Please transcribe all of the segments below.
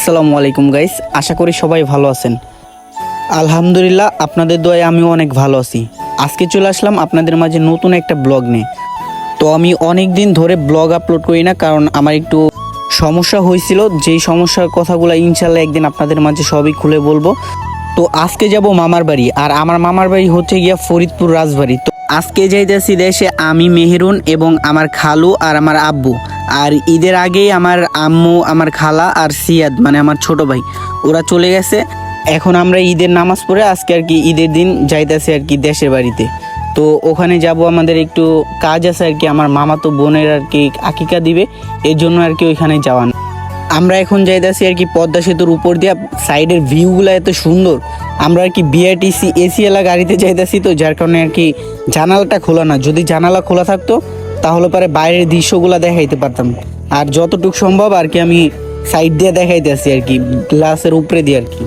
আসসালামু আলাইকুম গাইস আশা করি সবাই ভালো আছেন। আলহামদুলিল্লাহ, আপনাদের দোয়ায় আমিও অনেক ভালো আছি। আজকে চলে আসলাম আপনাদের মাঝে নতুন একটা ব্লগ নিয়ে। তো আমি অনেক দিন ধরে ব্লগ আপলোড করি না, কারণ আমার একটু সমস্যা হয়েছিল। যেই সমস্যার কথাগুলো ইনশাল্লাহ একদিন আপনাদের মাঝে সবই খুলে বলব। তো আজকে যাব মামার বাড়ি, আর আমার মামার বাড়ি হচ্ছে গিয়া ফরিদপুর রাজবাড়ি। তো আজকে যাইতেছি দেশে আমি মেহেরুন এবং আমার খালু আর আমার আব্বু। আর ঈদের আগেই আমার আম্মু, আমার খালা আর সিয়াদ মানে আমার ছোট ভাই, ওরা চলে গেছে। এখন আমরা ঈদের নামাজ পড়ে আজকে আর কি ঈদের দিন যাইতেছি আর কি দেশের বাড়িতে। তো ওখানে যাব, আমাদের একটু কাজ আছে আর কি, আমার মামা তো বোনের আর কি আকিকা দিবে, এর জন্য আর কি ওইখানে যাওয়ান আমরা এখন যাইতেছি আর কি পদ্মা সেতুর উপর দিয়ে, সাইডের ভিউগুলো এত সুন্দর। আমরা আর কি বিআরটিসি এসি এলা গাড়িতে যাইতেছি তো, যার কারণে আর কি জানালাটা খোলা না। যদি জানালা খোলা থাকতো তাহলে পরে বাইরের দৃশ্যগুলো দেখাইতে পারতাম। আর যতটুকু সম্ভব আর কি আমি সাইড দিয়ে দেখাইতেছি আর কি গ্লাসের উপরে দিয়ে আর কি।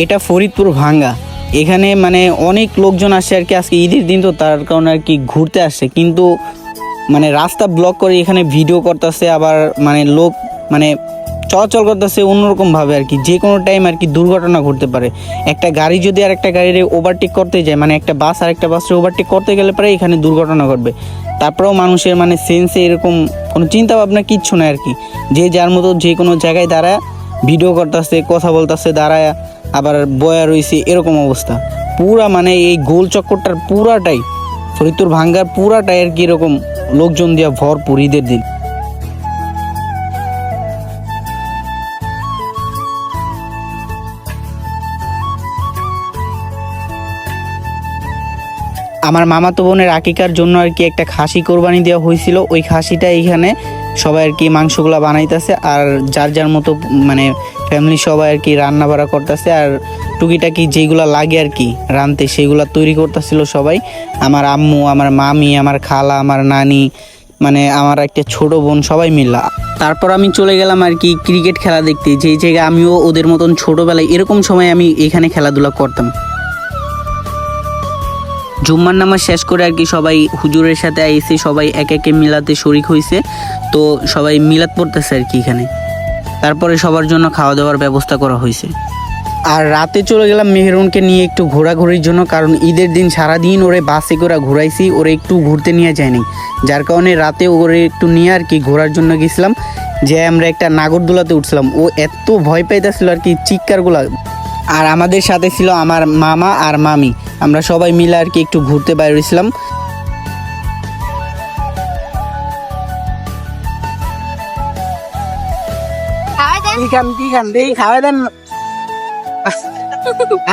এটা ফরিদপুর ভাঙ্গা। এখানে মানে অনেক লোকজন আসে আর কি, আজকে ঈদের দিন তো তার কারণে আর কি ঘুরতে আসছে কিন্তু মানে রাস্তা ব্লক করে এখানে ভিডিও করতেছে, আবার মানে লোক মানে চলাচল করতেছে অন্যরকমভাবে আর কি। যে কোনো টাইম আর কি দুর্ঘটনা ঘটতে পারে। একটা গাড়ি যদি আর একটা গাড়ির ওভারটেক করতে যায় মানে একটা বাস আর একটা বাসের ওভারটেক করতে গেলে পরে এখানে দুর্ঘটনা ঘটবে। তারপরেও মানুষের মানে সেন্সে এরকম কোনো চিন্তা ভাবনা কিচ্ছু না আর কি। যে যার মতো যে কোনো জায়গায় দাঁড়ায় ভিডিও করতেছে, কথা বলতেছে, দাঁড়ায় আবার বয়া রয়েছে এরকম অবস্থা। পুরা মানে এই গোল চক্করটার পুরাটাই ফরিদপুর ভাঙ্গার পুরাটাই আর কি এরকম লোকজন দিয়া ভরপুর ঈদের দিন। আমার মামাতো বোনের আকিকার জন্য আর কি একটা খাসি কোরবানি দেওয়া হয়েছিল। ওই খাসিটা এইখানে সবাই আর কি মাংসগুলা বানাইতেছে আর যার যার মতো মানে ফ্যামিলি সবাই আর কি রান্না বাড়া করতেছে আর টুকিটাকি যেগুলা লাগে আর কি রানতে সেগুলো তৈরি করতেছিল সবাই। আমার আম্মু, আমার মামি, আমার খালা, আমার নানি মানে আমার একটা ছোট বোন সবাই মিললা তারপর আমি চলে গেলাম আর কি ক্রিকেট খেলা দেখতে। যেই জায়গায় আমিও ওদের মতন ছোটোবেলায় এরকম সময় আমি এখানে খেলাধুলা করতাম। জুম্মার নামাজ শেষ করে আর কি সবাই হুজুরের সাথে এসে সবাই এক একে মিলাতে শরিক হয়েছে তো সবাই মিলাত পড়তেছে আর কি এখানে। তারপরে সবার জন্য খাওয়া দাওয়ার ব্যবস্থা করা হয়েছে আর রাতে চলে গেলাম মেহরুনকে নিয়ে একটু ঘোরাঘুরির জন্য, কারণ ঈদের দিন সারাদিন ওরে বাসে করে ঘুরাইছি, ওরে একটু ঘুরতে নিয়ে যায়নি। যার কারণে রাতে ওরে একটু নিয়ে আর কি ঘোরার জন্য গেছিলাম। যে আমরা একটা নাগরদোলাতে উঠছিলাম। ও এত ভয় পাইতেছিল আর কি, চিৎকারগুলা। আর আমাদের সাথে ছিল আমার মামা আর মামি। আমরা সবাই মিলে আর কি একটু ঘুরতে খান দেই খাওয়া দেন।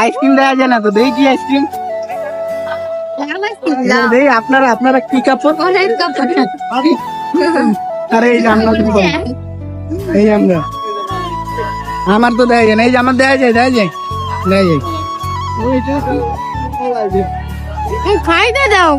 আইসক্রিম দেওয়া যায় না তো? দেই কি আইসক্রিম। আপনারা আপনারা কি কাপড়? আরে এই যে আমরা এই আমরা। আমার তো দেয়া যায় না এই যে আমার দেয়া যায় দেয়া যায়। দেয়া যায় খাইতে দাও